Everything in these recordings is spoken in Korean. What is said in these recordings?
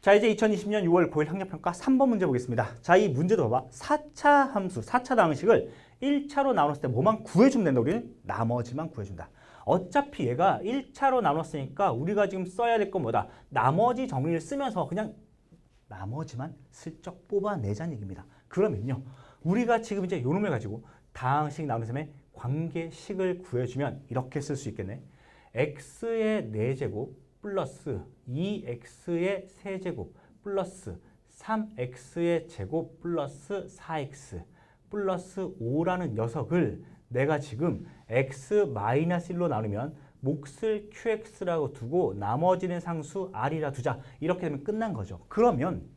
자 이제 2020년 6월 9일 학력평가 3번 문제 보겠습니다. 자 이 문제도 봐봐. 4차 함수, 4차 방식을 1차로 나눴을 때 뭐만 구해주면 된다. 우리는 나머지만 구해준다. 어차피 얘가 1차로 나눴으니까 우리가 지금 써야 될 건 뭐다. 나머지 정리를 쓰면서 그냥 나머지만 슬쩍 뽑아내자는 얘기입니다. 그러면요. 우리가 지금 이제 요 놈을 가지고 다항식 셈에 관계식을 구해주면 이렇게 쓸 수 있겠네. x의 4제곱 플러스 2x의 세제곱 플러스 3x의 제곱 플러스 4x 플러스 5라는 녀석을 내가 지금 x-1로 나누면 몫을 qx라고 두고 나머지는 상수 r이라 두자 이렇게 되면 끝난 거죠. 그러면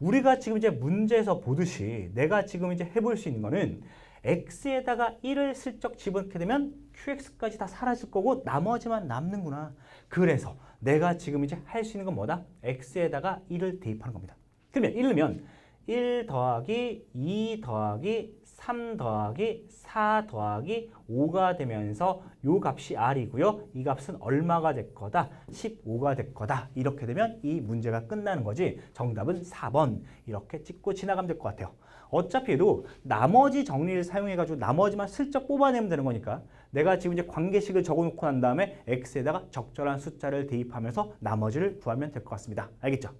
우리가 지금 이제 문제에서 보듯이 내가 지금 이제 해볼 수 있는 거는 x에다가 1을 슬쩍 집어넣게 되면 qx까지 다 사라질 거고 나머지만 남는구나. 그래서 내가 지금 이제 할 수 있는 건 뭐다? x에다가 1을 대입하는 겁니다. 그러면 1면 1 더하기 2 더하기 3 더하기 4 더하기 5가 되면서 요 값이 r이고요. 이 값은 얼마가 될 거다? 15가 될 거다. 이렇게 되면 이 문제가 끝나는 거지. 정답은 4번. 이렇게 찍고 지나가면 될 것 같아요. 어차피 도 나머지 정리를 사용해가지고 나머지만 슬쩍 뽑아내면 되는 거니까 내가 지금 이제 관계식을 적어놓고 난 다음에 x에다가 적절한 숫자를 대입하면서 나머지를 구하면 될 것 같습니다. 알겠죠?